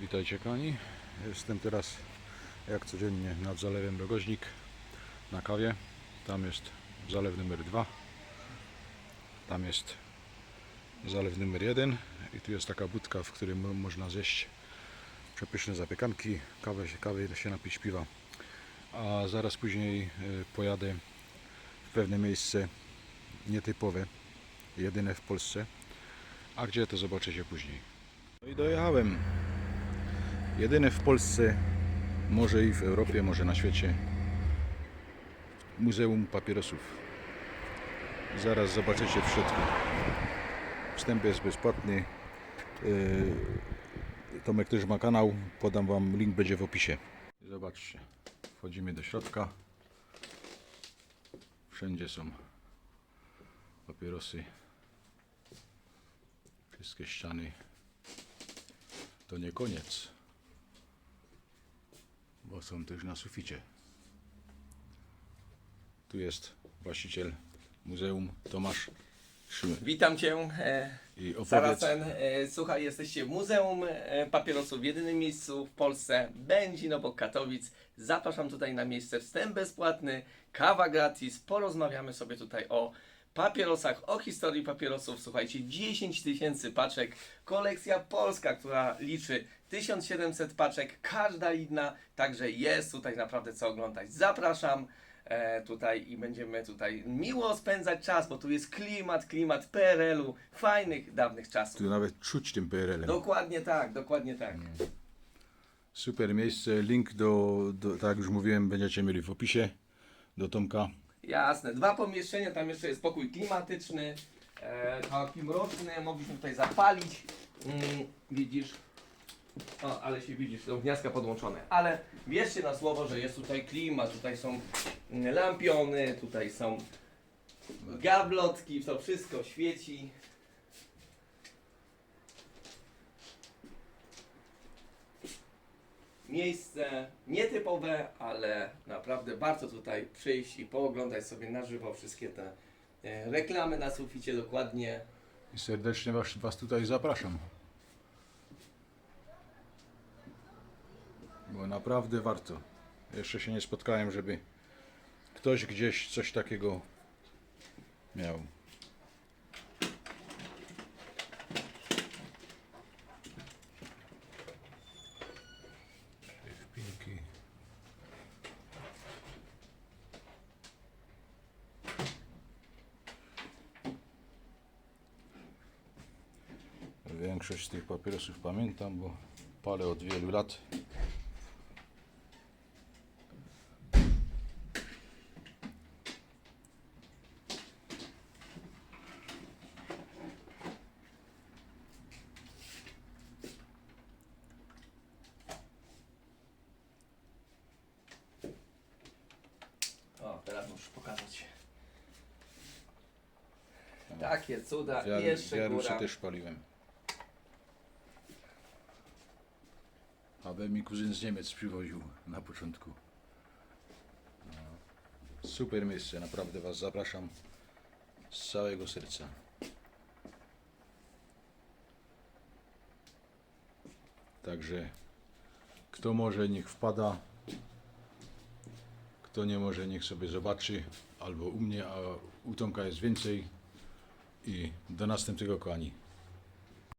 Witajcie kochani. Jestem teraz jak codziennie nad zalewem Rogoźnik na kawie. Tam jest zalew numer 2. Tam jest zalew numer 1 i tu jest taka budka, w której mo- można zjeść przepyszne zapiekanki, kawę, kawy się napić piwa. A zaraz później y, pojadę w pewne miejsce nietypowe, jedyne w Polsce. A gdzie to zobaczycie później. No i dojechałem. Jedyne w Polsce, może i w Europie, może na świecie, Muzeum Papierosów. Zaraz zobaczycie w środku. Wstęp jest bezpłatny. Yy, Tomek też ma kanał, podam Wam link, będzie w opisie. Zobaczcie, wchodzimy do środka. Wszędzie są papierosy. Wszystkie ściany to nie koniec, bo są też na suficie. Tu jest właściciel muzeum Tomasz Szymy. Witam Cię, e, I opowiedz, Saracen. E, słuchaj, jesteście w Muzeum e, Papierosów w jedynym miejscu w Polsce, Będzin obok Katowic. Zapraszam tutaj na miejsce, wstęp bezpłatny, kawa gratis. Porozmawiamy sobie tutaj o papierosach, o historii papierosów. Słuchajcie, 10 tysięcy paczek, kolekcja polska, która liczy 1700 paczek, każda inna, także jest tutaj naprawdę co oglądać. Zapraszam e, tutaj i będziemy tutaj miło spędzać czas, bo tu jest klimat, klimat PRL-u, fajnych, dawnych czasów. tu nawet czuć tym PRL-em. Dokładnie tak, dokładnie tak. Super miejsce, link do, do, tak jak już mówiłem, będziecie mieli w opisie do Tomka. Jasne, dwa pomieszczenia, tam jeszcze jest pokój klimatyczny, e, taki mroczny, mogliśmy tutaj zapalić, mm, widzisz, o, ale się widzisz, są gniazdka podłączone, ale wierzcie na słowo, że jest tutaj klimat, tutaj są mm, lampiony, tutaj są gablotki, to wszystko świeci. Miejsce nietypowe, ale naprawdę warto tutaj przyjść i pooglądać sobie na żywo wszystkie te e, reklamy na suficie dokładnie. I serdecznie was, was tutaj zapraszam. Bo naprawdę warto. Jeszcze się nie spotkałem, żeby ktoś gdzieś coś takiego miał. Większość z tych papierosów pamiętam, bo palę od wielu lat. O, teraz muszę pokazać. Takie cuda i jeszcze ja góra. też paliłem. AB mi kuzyn z Niemiec przywoził na początku. No. Super miejsce, naprawdę Was zapraszam z całego serca. Także kto może niech wpada, kto nie może niech sobie zobaczy, albo u mnie, a u Tomka jest więcej i do następnego kochani.